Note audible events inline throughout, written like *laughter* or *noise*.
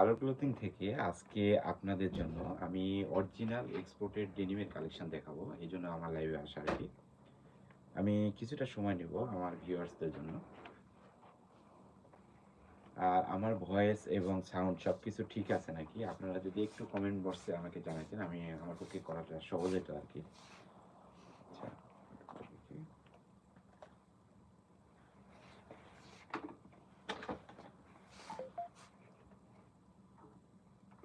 আলো ক্লোথিং থেকে আজকে আপনাদের জন্য আমি অরিজিনাল এক্সপোর্টেড ডেনিমের কালেকশন দেখাবো, এই জন্য আমার লাইভে আসা আর কি আমি কিছুটা সময় নেব আমার ভিউয়ার্সদের জন্য। আর আমার ভয়েস এবং সাউন্ড সব কিছু ঠিক আছে নাকি? আপনারা যদি একটু কমেন্ট বক্সে আমাকে জানাতেন, আমি আমার পক্ষে করাটা সহজ হতো আর কি আচ্ছা দেখি।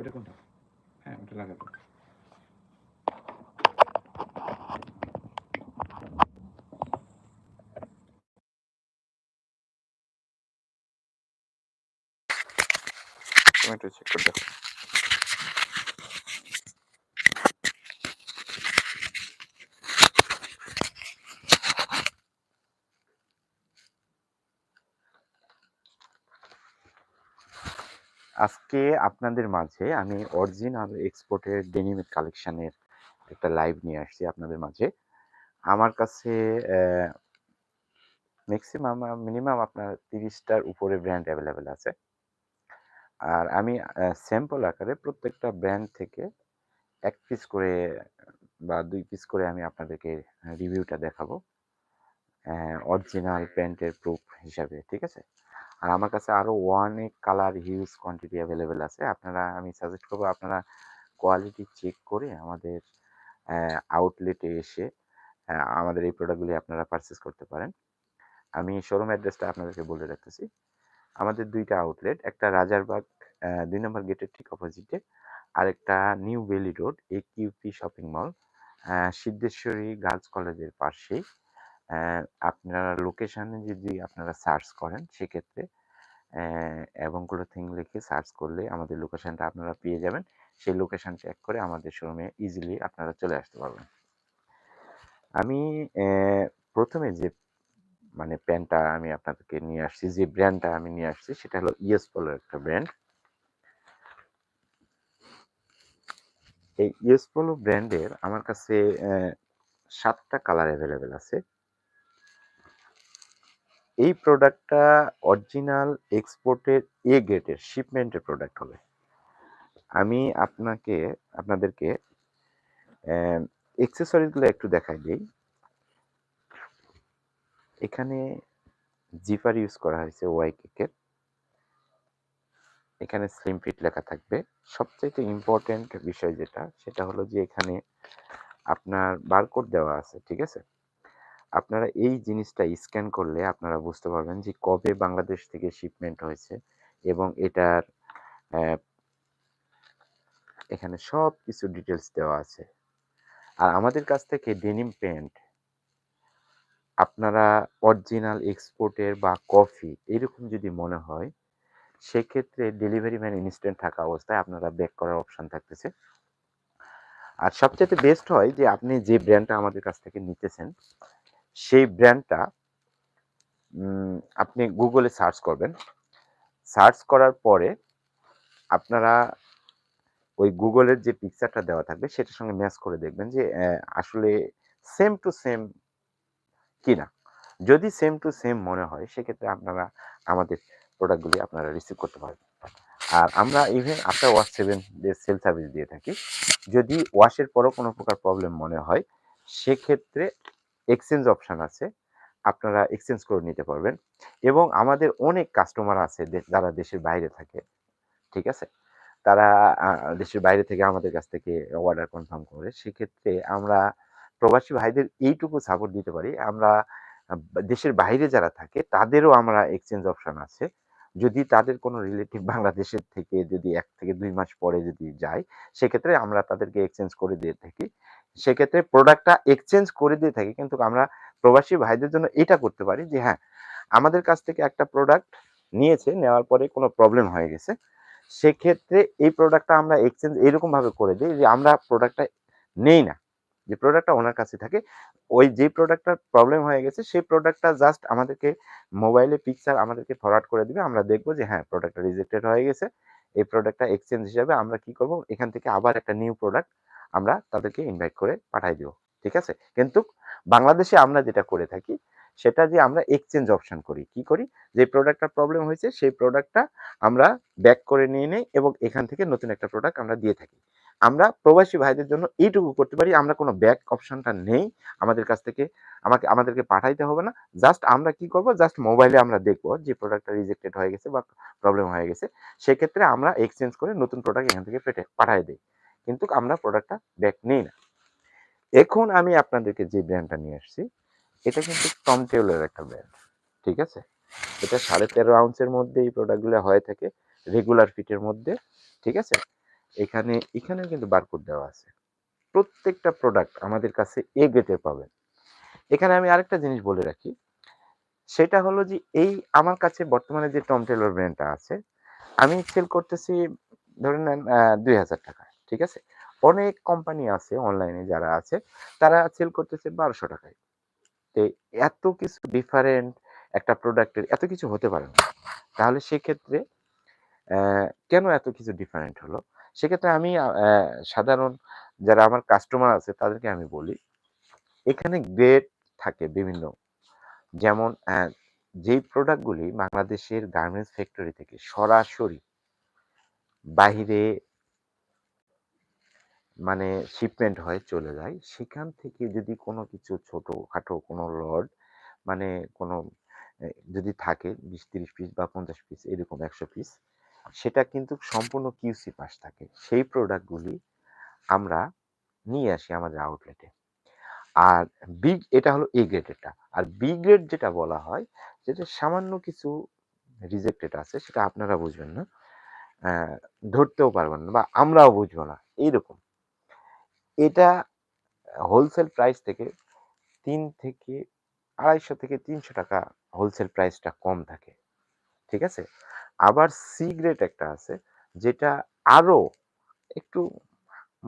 ওটা কোনটা হ্যাঁ ওটা লাগাবো তুমি একটু চেক করে দেখো আজকে আপনাদের মাঝে আমি অরিজিনাল এক্সপোর্টের ডেনিমের কালেকশনের একটা লাইভ নিয়ে আসছি আপনাদের মাঝে। আমার কাছে ম্যাক্সিমাম মিনিমাম আপনার তিরিশটার উপরে ব্র্যান্ড অ্যাভেলেবেল আছে। আর আমি স্যাম্পল আকারে প্রত্যেকটা ব্র্যান্ড থেকে এক পিস করে বা দুই পিস করে আমি আপনাদেরকে রিভিউটা দেখাবো। অরিজিনাল প্যান্টের প্রুফ হিসাবে, ঠিক আছে? আর আমার কাছে আরও অনেক কালার হিউজ কোয়ান্টিটি অ্যাভেলেবেল আছে। আপনারা, আমি সাজেস্ট করব আপনারা কোয়ালিটি চেক করে আমাদের আউটলেটে এসে আমাদের এই প্রোডাক্টগুলি আপনারা পারচেস করতে পারেন। আমি শোরুম অ্যাড্রেসটা আপনাদেরকে বলে রাখতেছি। আমাদের দুইটা আউটলেট একটা রাজারবাগ দুই নম্বর গেটের ঠিক অপোজিটে আরেকটা নিউ বেলি রোড এ QP shopping mall Siddheshwari girls কলেজের পাশেই। আপনারা লোকেশনে যদি আপনারা সার্চ করেন, সেক্ষেত্রে এবং ক্লোথিং লিখে সার্চ করলে আমাদের লোকেশনটা আপনারা পেয়ে যাবেন। সেই লোকেশান চেক করে আমাদের শোরুমে ইজিলি আপনারা চলে আসতে পারবেন। আমি প্রথমে যে মানে প্যান্টটা আমি আপনাদেরকে নিয়ে আসছি, যে ব্র্যান্ডটা আমি নিয়ে আসছি, সেটা হলো ইয়েস পোলোর একটা ব্র্যান্ড এই ইয়েস পোলো ব্র্যান্ডের আমার কাছে সাতটা কালার অ্যাভেলেবেল আছে। এই প্রোডাক্টটা অরিজিনাল এক্সপোর্টের এ গ্রেডের শিপমেন্টের প্রোডাক্ট হবে। আমি আপনাকে, আপনাদেরকে এক্সেসরিজগুলো একটু দেখাই দিই। এখানে জিপার ইউজ করা হয়েছে ওয়াই কেকের এখানে স্লিম ফিট লেখা থাকবে। সবচাইতে ইম্পর্টেন্ট বিষয় যেটা, সেটা হলো যে এখানে আপনার বারকোড দেওয়া আছে, ঠিক আছে? আপনারা এই জিনিসটা স্ক্যান করলে আপনারা বুঝতে পারবেন যে কবে বাংলাদেশ থেকে শিপমেন্ট হয়েছে এবং এটার এখানে সব কিছু ডিটেলস দেওয়া আছে। আর আমাদের কাছ থেকে ডেনিম প্যান্ট আপনারা অরিজিনাল এক্সপোর্টের বা কফি এরকম যদি মনে হয়, সেক্ষেত্রে ডেলিভারি ম্যান ইনস্ট্যান্ট থাকা অবস্থায় আপনারা ব্যাক করার অপশন থাকতেছে। আর সবচেয়ে বেস্ট হয় যে আপনি যে ব্র্যান্ডটা আমাদের কাছ থেকে নিতেছেন সেই ব্র্যান্ডটা আপনি গুগলে সার্চ করবেন। সার্চ করার পরে আপনারা ওই গুগলের যে পিকচারটা দেওয়া থাকবে, সেটার সঙ্গে ম্যাচ করে দেখবেন যে আসলে সেম টু সেম কিনা। যদি সেম টু সেম মনে হয়, সেক্ষেত্রে আপনারা আমাদের প্রোডাক্টগুলি আপনারা রিসিভ করতে পারবেন। আর আমরা even after wash seven sale service দিয়ে থাকি। যদি ওয়াশের পরও কোনো প্রকার প্রবলেম মনে হয়, সেক্ষেত্রে এক্সচেঞ্জ অপশান আছে, আপনারা এক্সচেঞ্জ করে নিতে পারবেন। এবং আমাদের অনেক কাস্টমার আছে যারা দেশের বাইরে থাকে, ঠিক আছে? তারা দেশের বাইরে থেকে আমাদের কাছ থেকে অর্ডার কনফার্ম করে। সেক্ষেত্রে আমরা প্রবাসী ভাইদের এইটুকু সাপোর্ট দিতে পারি। আমরা দেশের বাইরে যারা থাকে, তাদেরও আমরা এক্সচেঞ্জ অপশান আছে। যদি তাদের কোনো রিলেটিভ বাংলাদেশের থেকে যদি এক থেকে দুই মাস পরে যদি যায়, সেক্ষেত্রে আমরা তাদেরকে এক্সচেঞ্জ করে দিয়ে থাকি। সেক্ষেত্রে প্রোডাক্টটা এক্সচেঞ্জ করে দিয়ে থাকি। কিন্তু আমরা প্রবাসী ভাইদের জন্য এটা করতে পারি যে হ্যাঁ আমাদের কাছ থেকে একটা প্রোডাক্ট নিয়েছে, নেওয়ার পরে কোনো প্রবলেম হয়ে গেছে। সেক্ষেত্রে এই প্রোডাক্টটা আমরা এক্সচেঞ্জ এরকম ভাবে করে দিই যে, আমরা প্রোডাক্টটা নেই না। যে প্রোডাক্টটা ওনার কাছে থাকে, ওই যে প্রোডাক্টটার প্রবলেম হয়ে গেছে, সেই প্রোডাক্টটা জাস্ট আমাদেরকে মোবাইলে পিকচার আমাদেরকে ফরওয়ার্ড করে দিবে। আমরা দেখব যে হ্যাঁ প্রোডাক্টটা রিজেক্টেড হয়ে গেছে। এই প্রোডাক্টটা এক্সচেঞ্জ হিসাবে আমরা কি করব? এখান থেকে আবার একটা নিউ প্রোডাক্ট আমরা তাদেরকে ইনভাইট করে পাঠাই দিব, ঠিক আছে? কিন্তু বাংলাদেশে আমরা যেটা করে থাকি, সেটা যে আমরা এক্সচেঞ্জ অপশন করি। কি করি? যে প্রোডাক্টটার প্রবলেম হয়েছে, সেই প্রোডাক্টটা আমরা ব্যাক করে নিয়ে নেই এবং এখান থেকে নতুন একটা প্রোডাক্ট আমরা দিয়ে থাকি। আমরা প্রবাসী ভাইদের জন্য এইটুকু করতে পারি, আমরা কোনো ব্যাক অপশনটা নেই, আমাদের কাছ থেকে আমাকে, আমাদেরকে পাঠাইতে হবে না। জাস্ট আমরা কি করব? জাস্ট মোবাইলে আমরা দেখব যে প্রোডাক্টটা রিজেক্টেড হয়ে গেছে বা প্রবলেম হয়ে গেছে। সেক্ষেত্রে আমরা এক্সচেঞ্জ করে নতুন প্রোডাক্ট এখান থেকে পেটে পাঠিয়ে দিই। কিন্তু আমরা প্রোডাক্টটা ব্যাক নিই না। এখন আমি আপনাদেরকে যে ব্র্যান্ডটা নিয়ে আসছি, এটা কিন্তু টম টেইলরের একটা ব্র্যান্ড ঠিক আছে? এটা সাড়ে তেরো আউন্সের মধ্যে এই প্রোডাক্টগুলো হয়ে থাকে রেগুলার ফিটের মধ্যে, ঠিক আছে? এখানে, এখানেও কিন্তু বারকোড দেওয়া আছে। প্রত্যেকটা প্রোডাক্ট আমাদের কাছে এ গ্রেডের পাবেন। এখানে আমি আরেকটা জিনিস বলে রাখি, সেটা হলো যে এই আমার কাছে বর্তমানে যে টম টেলর ব্র্যান্ডটা আছে, আমি সেল করতেছি, ধরে নেন দুই হাজার টাকা ঠিক আছে? অনেক কোম্পানি আছে অনলাইনে যারা আছে, তারা সেল করতেছে বারোশো টাকায়। তো এত কিছু ডিফারেন্ট একটা প্রোডাক্টের এত কিছু হতে পারে না। তাহলে সেক্ষেত্রে কেন এত কিছু ডিফারেন্ট হলো? সেক্ষেত্রে আমি সাধারণ যারা আমার কাস্টমার আছে, তাদেরকে আমি বলি, এখানে গ্রেড থাকে বিভিন্ন। যেমন যেই প্রোডাক্টগুলি বাংলাদেশের গার্মেন্টস ফ্যাক্টরি থেকে সরাসরি বাহিরে মানে শিপমেন্ট হয়ে চলে যায়। সেখান থেকে যদি কোনো কিছু ছোটখাটো কোনো লড মানে কোনো যদি থাকে বিশ, তিরিশ পিস বা পঞ্চাশ পিস এরকম একশো পিস সেটা কিন্তু সম্পূর্ণ কিউসি পাস থাকে। সেই প্রোডাক্টগুলি আমরা নিয়ে আসি আমাদের আউটলেটে আর বি এটা হলো এ গ্রেডেরটা আর বি গ্রেড যেটা বলা হয় যেটা সামান্য কিছু রিজেক্টেড আছে, সেটা আপনারা বুঝবেন না। ধরতেও পারবেন না বা আমরাও বুঝব না। এইরকম। এটা হোলসেল প্রাইস থেকে তিন থেকে আড়াইশো থেকে তিনশো টাকা হোলসেল প্রাইসটা কম থাকে। ঠিক আছে? আবার সি গ্রেড একটা আছে, যেটা আরও একটু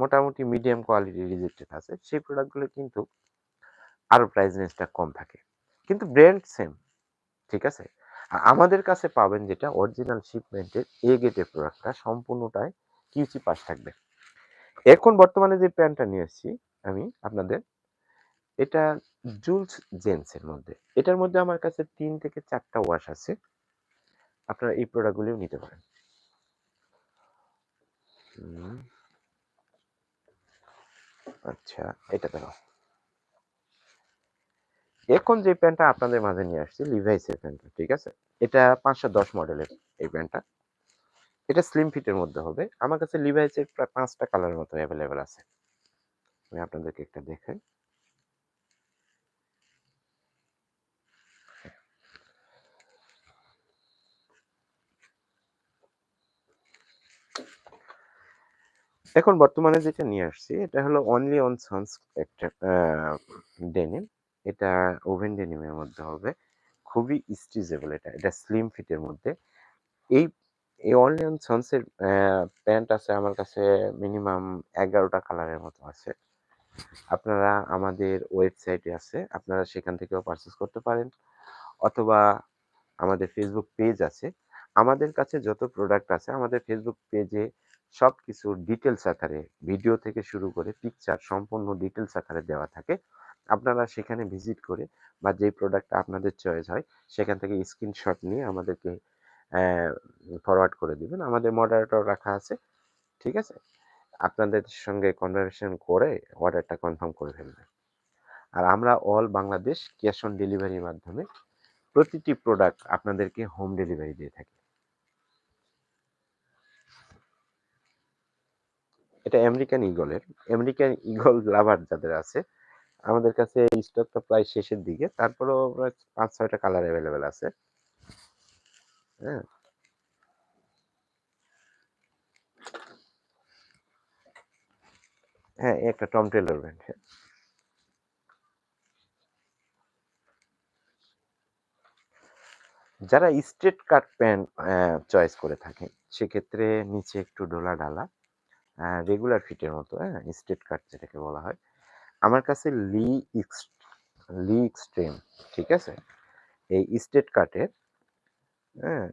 মোটামুটি মিডিয়াম কোয়ালিটি রিজেক্টেড আছে, সেই প্রোডাক্টগুলো কিন্তু আরও প্রাইস রেঞ্জটা কম থাকে। কিন্তু ব্র্যান্ড সেম ঠিক আছে? আমাদের কাছে পাবেন যেটা অরিজিনাল শিপমেন্টের এ গেটের প্রোডাক্টটা সম্পূর্ণটাই কিউসি পাস থাকবে। এখন বর্তমানে যে প্যান্টটা নিয়ে এসেছি আমি আপনাদের, এটা জুলস জেন্সের মধ্যে। এটার মধ্যে আমার কাছে তিন থেকে চারটা ওয়াশ আছে। আপনারা এই প্রোডাক্টগুলিও নিতে পারেন। আচ্ছা এটা দেখো। এখন যে প্যান্টটা আপনাদের মাঝে নিয়ে আসছি লিভাইসের প্যান্টটা, ঠিক আছে? এটা পাঁচশো দশ মডেলের এই প্যান্টটা। এটা স্লিম ফিটের মধ্যে হবে। আমার কাছে লিভাইসের প্রায় পাঁচটা কালারের মতো অ্যাভেলেবেল আছে। আমি আপনাদেরকে একটা দেখাই। এখন বর্তমানে যেটা নিয়ে আসছি, এটা হলো অনলি অন সন্স একটা ডেনিম এটা ওভেন ডেনিমের মধ্যে হবে। খুবই স্টিচেবল এটা। এটা স্লিম ফিটের মধ্যে। এই এই অনলাইন অন প্যান্ট আছে আমার কাছে মিনিমাম এগারোটা কালারের মতো আছে। আপনারা আমাদের ওয়েবসাইটে আছে, আপনারা সেখান থেকেও পারচেস করতে পারেন। অথবা আমাদের ফেসবুক পেজ আছে। আমাদের কাছে যত প্রোডাক্ট আছে, আমাদের ফেসবুক পেজে সব কিছু ডিটেলস আকারে ভিডিও থেকে শুরু করে পিকচার সম্পূর্ণ ডিটেলস আকারে দেওয়া থাকে। আপনারা সেখানে ভিজিট করে বা যে প্রোডাক্টটা আপনাদের চয়েস হয়, সেখান থেকে স্ক্রিনশট নিয়ে আমাদেরকে ফরওয়ার্ড করে দিবেন। আমাদের মডারেটর রাখা আছে, ঠিক আছে? আপনাদের সঙ্গে কনভারসেশন করে অর্ডারটা কনফার্ম করে ফেলবেন। আর আমরা অল বাংলাদেশ ক্যাশ অন ডেলিভারির মাধ্যমে প্রতিটি প্রোডাক্ট আপনাদেরকে হোম ডেলিভারি দিয়ে থাকি। এটা আমেরিকান ইগলের আমেরিকান ইগল লাভার যাদের আছে, আমাদের কাছে স্টকটা প্রায় শেষের দিকে। তারপরেও পাঁচ ছয়টা কালার অ্যাভেলেবেল আছে। হ্যাঁ হ্যাঁ একটা টম টেলর ব্র্যান্ড যারা স্ট্রেট কাট প্যান্ট চয়েস করে থাকেন, সেক্ষেত্রে নিচে একটু ডোলা ডালা রেগুলার ফিটের মতো হ্যাঁ স্ট্রেট কাট যেটাকে বলা হয়। আমার কাছে লি এক্স লি এক্সট্রিম ঠিক আছে? এই স্ট্রেট কাটের হ্যাঁ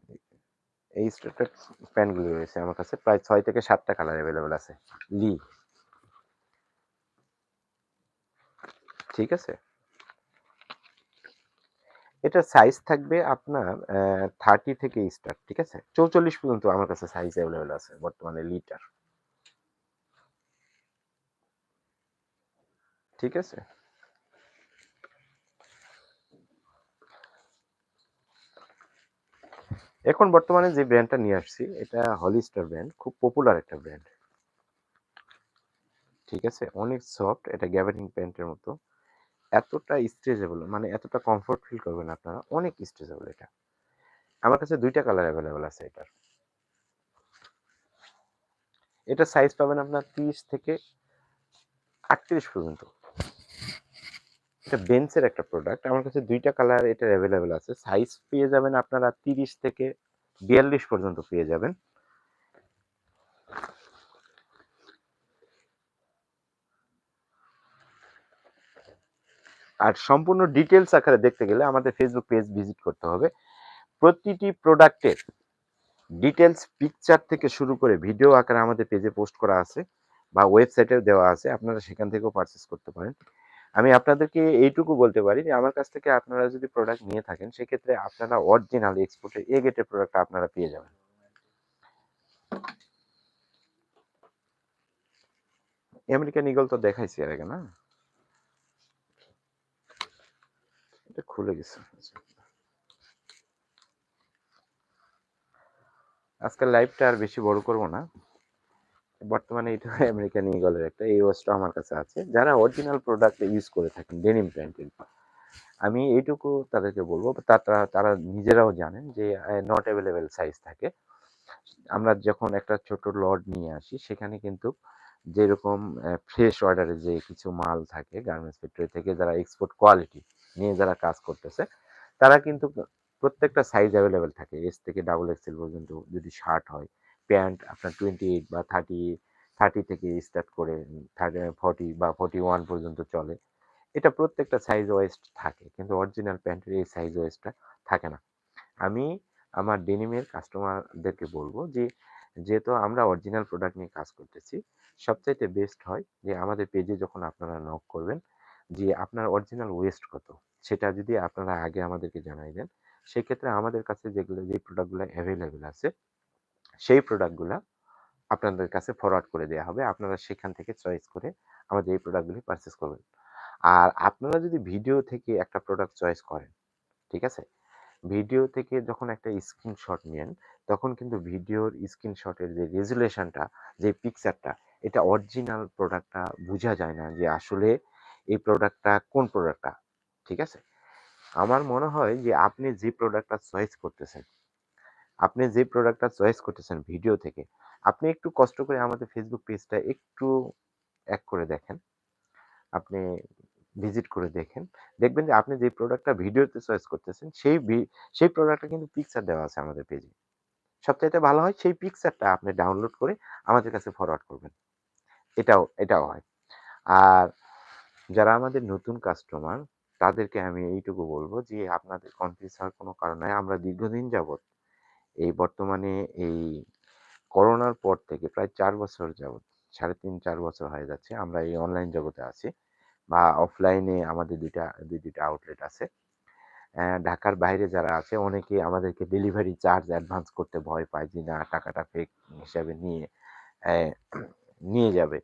এই স্ট্রেট কাট প্যান্টগুলো রয়েছে আমার কাছে। প্রায় ছয় থেকে সাতটা কালার অ্যাভেলেবেল আছে। লি। ঠিক আছে? এটা সাইজ থাকবে আপনার থার্টি থেকে স্টার্ট ঠিক আছে? চৌচল্লিশ পর্যন্ত আমার কাছে সাইজ অ্যাভেলেবেল আছে বর্তমানে লিটার। ঠিক আছে? এখন বর্তমানে যে ব্র্যান্ডটা নিয়ে আসছি, এটা হলিস্টার ব্র্যান্ড খুব পপুলার একটা ব্র্যান্ড ঠিক আছে? অনেক সফট এটা গ্যাবারিং প্যান্টের মতো। এতটা স্ট্রেচেবল মানে এতটা কমফোর্ট ফিল করবেন আপনারা, অনেক স্ট্রেচেবল এটা। আমার কাছে দুইটা কালার অ্যাভেলেবেল আছে এটার। এটা সাইজ পাবেন আপনার তিরিশ থেকে আটত্রিশ পর্যন্ত। এটা বেন্সের একটা প্রোডাক্ট আমার কাছে দুইটা কালার এটা অ্যাভেলেবেল আছে। সাইজ পেয়ে যাবেন আপনারা তিরিশ থেকে বিয়াল্লিশ পর্যন্ত পেয়ে যাবেন। আর সম্পূর্ণ ডিটেলস আকারে দেখতে গেলে আমাদের ফেসবুক পেজ ভিজিট করতে হবে। প্রতিটি প্রোডাক্টের ডিটেলস পিকচার থেকে শুরু করে ভিডিও আকারে আমাদের পেজে পোস্ট করা আছে বা ওয়েবসাইটে দেওয়া আছে। আপনারা সেখান থেকেও পারচেস করতে পারেন। আমি আপনাদেরকে এইটুকু বলতে পারি যে, আমার কাছ থেকে আপনারা যদি প্রোডাক্ট নিয়ে থাকেন, সেক্ষেত্রে আপনারা অরিজিনাল এক্সপোর্টের এ গেটের প্রোডাক্ট আপনারা পেয়ে যাবেন। আমেরিকান ইগল তো দেখাইছি আর আগে, না? এটা খুলে গেছে। আজকাল লাইভটা আর বেশি বড় করব না। বর্তমানে এটা *laughs* আমেরিকান ইগলের একটা এই ওয়াচটা আমার কাছে আছে। যারা অরিজিনাল প্রোডাক্ট ইউজ করে থাকেন ডেনিম প্যান্টের আমি এইটুকু তাদেরকে বলব তারা তারা নিজেরাও জানেন যে নট অ্যাভেলেবেল সাইজ থাকে। আমরা যখন একটা ছোট লড নিয়ে আসি, সেখানে কিন্তু যেরকম ফ্রেশ অর্ডারে যে কিছু মাল থাকে গার্মেন্টস ফ্যাক্টরি থেকে যারা এক্সপোর্ট কোয়ালিটি নিয়ে যারা কাজ করতেছে, তারা কিন্তু প্রত্যেকটা সাইজ অ্যাভেলেবেল থাকে। এস থেকে ডাবল এক্সেল পর্যন্ত যদি শার্ট হয় প্যান্ট আপনার টোয়েন্টি এইট বা থার্টি থার্টি থেকে স্টার্ট করে থার্টি বা ফর্টি ওয়ান পর্যন্ত চলে। এটা প্রত্যেকটা সাইজ ওয়াইজ থাকে, কিন্তু অরিজিনাল প্যান্টের এই সাইজ ওয়াইজটা থাকে না। আমি আমার ডেনিমের কাস্টমারদেরকে বলব যে, যেহেতু আমরা অরিজিনাল প্রোডাক্ট নিয়ে কাজ করতেছি, সবচাইতে বেস্ট হয় যে আমাদের পেজে যখন আপনারা নক করবেন, যে আপনার অরিজিনাল ওয়েস্ট কত, সেটা যদি আপনারা আগে আমাদেরকে জানাই দেন, সেক্ষেত্রে আমাদের কাছে যেগুলো, যে প্রোডাক্টগুলো অ্যাভেলেবেল আছে সেই প্রোডাক্টগুলো আপনাদের কাছে ফরওয়ার্ড করে দেওয়া হবে। আপনারা সেখান থেকে চয়েস করে আমাদের এই প্রোডাক্টগুলি পারচেস করবেন। আর আপনারা যদি ভিডিও থেকে একটা প্রোডাক্ট চয়েস করেন, ঠিক আছে? ভিডিও থেকে যখন একটা স্ক্রিনশট নেন, তখন কিন্তু ভিডিওর স্ক্রিনশটের যে রেজুলেশনটা যে পিকচারটা এটা অরিজিনাল প্রোডাক্টটা বোঝা যায় না যে আসলে এই প্রোডাক্টটা কোন প্রোডাক্টটা ঠিক আছে? আমার মনে হয় যে আপনি যে প্রোডাক্টটা চয়েস করতেছেন আপনি যে প্রোডাক্টটা চয়েস করতেছেন ভিডিও থেকে, আপনি একটু কষ্ট করে আমাদের ফেসবুক পেজটা একটু এক করে দেখেন। আপনি ভিজিট করে দেখেন। দেখবেন যে আপনি যে প্রোডাক্টটা ভিডিওতে চয়েস করতেছেন, সেই সেই প্রোডাক্টটা কিন্তু পিকচার দেওয়া আছে আমাদের পেজে সবচাইতে ভালো হয় সেই পিকচারটা আপনি ডাউনলোড করে আমাদের কাছে ফরওয়ার্ড করবেন। এটাও এটাও হয়। আর যারা আমাদের নতুন কাস্টমার তাদেরকে আমি এইটুকু বলব যে আপনাদের কনফিউজ হওয়ার কোনো কারণ নাই। আমরা দীর্ঘদিন যাবত এই বর্তমানে এই করোনার পর থেকে প্রায় চার বছর যাবত সাড়ে তিন, চার বছর হয়ে যাচ্ছে, আমরা এই অনলাইন জগতে আছি বা অফলাইনে আমাদের দুইটা, দুই, দুইটা আউটলেট আছে। ঢাকার বাইরে যারা আছে, অনেকে আমাদেরকে ডেলিভারি চার্জ অ্যাডভান্স করতে ভয় পায় যে না, টাকাটা ফেক হিসাবে নিয়ে নিয়ে যাবে।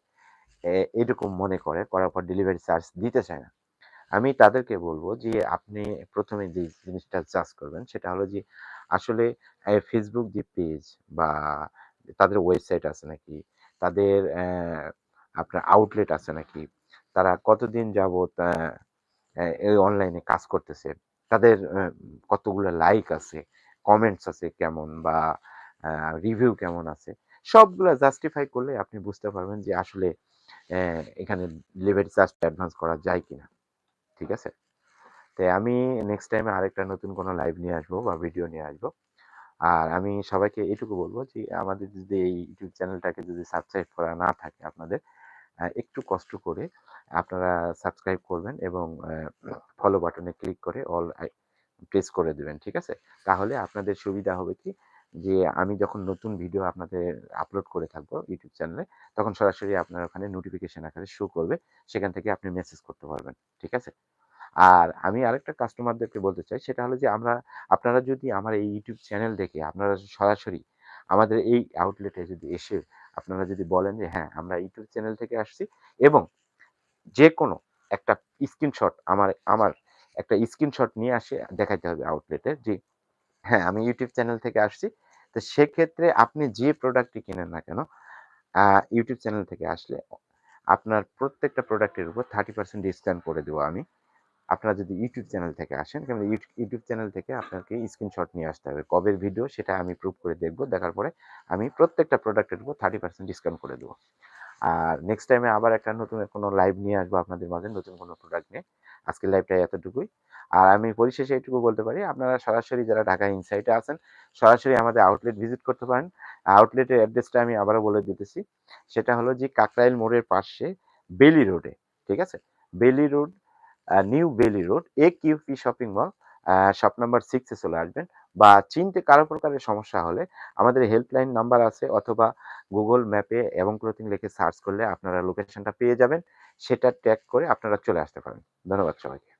এরকম মনে করে, করার পর ডেলিভারি চার্জ দিতে চায় না। আমি তাদেরকে বলব যে, আপনি প্রথমে যে জিনিসটা চার্জ করবেন, সেটা হলো যে আসলে ফেসবুক যে পেজ বা তাদের ওয়েবসাইট আছে নাকি, তাদের আপনার আউটলেট আছে নাকি, তারা কতদিন যাবত এই অনলাইনে কাজ করতেছে, তাদের কতগুলো লাইক আছে কমেন্টস আছে কেমন বা রিভিউ কেমন আছে, সবগুলো জাস্টিফাই করলে আপনি বুঝতে পারবেন যে আসলে এখানে লেভেল চার্জটা অ্যাডভান্স করা যায় কিনা, ঠিক আছে? তাই আমি নেক্সট টাইমে আরেকটা নতুন কোনো লাইভ নিয়ে আসব বা ভিডিও নিয়ে আসব। আর আমি সবাইকে এটুকু বলব যে, আমাদের যদি এই ইউটিউব চ্যানেলটাকে যদি সাবস্ক্রাইব করা না থাকে আপনাদের একটু কষ্ট করে আপনারা সাবস্ক্রাইব করবেন এবং ফলো বাটনে ক্লিক করে অল প্রেস করে দেবেন, ঠিক আছে? তাহলে আপনাদের সুবিধা হবে কি? যে, আমি যখন নতুন ভিডিও আপনাদের আপলোড করে থাকব ইউটিউব চ্যানেলে তখন সরাসরি আপনার ওখানে নোটিফিকেশন আকারে শো করবে, সেখান থেকে আপনি মেসেজ করতে পারবেন, ঠিক আছে? আর আমি আরেকটা কাস্টমারদেরকে বলতে চাই, সেটা হলো যে আমরা, আপনারা যদি আমার এই ইউটিউব চ্যানেল দেখে, আপনারা সরাসরি আমাদের এই আউটলেটে যদি এসে আপনারা যদি বলেন যে হ্যাঁ আমরা ইউটিউব চ্যানেল থেকে আসছি, এবং যে কোনো একটা স্ক্রিনশট আমার আমার একটা স্ক্রিনশট নিয়ে আসে, দেখাইতে হবে আউটলেটে যে হ্যাঁ আমি ইউটিউব চ্যানেল থেকে আসছি। তো সেক্ষেত্রে আপনি যে প্রোডাক্টটি কিনেন না কেন ইউটিউব চ্যানেল থেকে আসলে আপনার প্রত্যেকটা প্রোডাক্টের উপর থার্টি পার্সেন্ট ডিসকাউন্ট করে দেবো আমি। আপনারা যদি ইউটিউব চ্যানেল থেকে আসেন কেন ইউটিউব চ্যানেল থেকে আপনাকে স্ক্রিনশট নিয়ে আসতে হবে। কবের ভিডিও সেটা আমি প্রুভ করে দেখব, দেখার পরে আমি প্রত্যেকটা প্রোডাক্টের উপর থার্টি পার্সেন্ট ডিসকাউন্ট করে দেবো। আর নেক্সট টাইমে আবার একটা নতুন কোনো লাইভ নিয়ে আসব আপনাদের মাঝে, নতুন কোনো প্রোডাক্ট নিয়ে। আজকের লাইভটা এতটুকুই। আর আমি পরিশেষে এটুকু বলতে পারি, আপনারা সরাসরি যারা ঢাকা ইনসাইটে আছেন, সরাসরি আমাদের আউটলেট ভিজিট করতে পারেন। আউটলেটের অ্যাড্রেসটা আমি আবারও বলে দিতেছি। সেটা হলো যে কাকরাইল মোড়ের পাশে বেলি রোডে ঠিক আছে? Bailey road new Bailey road এ QP shopping mall shop number সিক্সে চলে আসবেন। বা চিনতে কারও প্রকারের সমস্যা হলে আমাদের হেল্পলাইন নাম্বার আছে অথবা গুগল ম্যাপে এবং ক্লোথিং লিখে সার্চ করলে আপনারা লোকেশনটা পেয়ে যাবেন। সেটা ট্যাগ করে আপনারা চলে আসতে পারেন। ধন্যবাদ সবাইকে।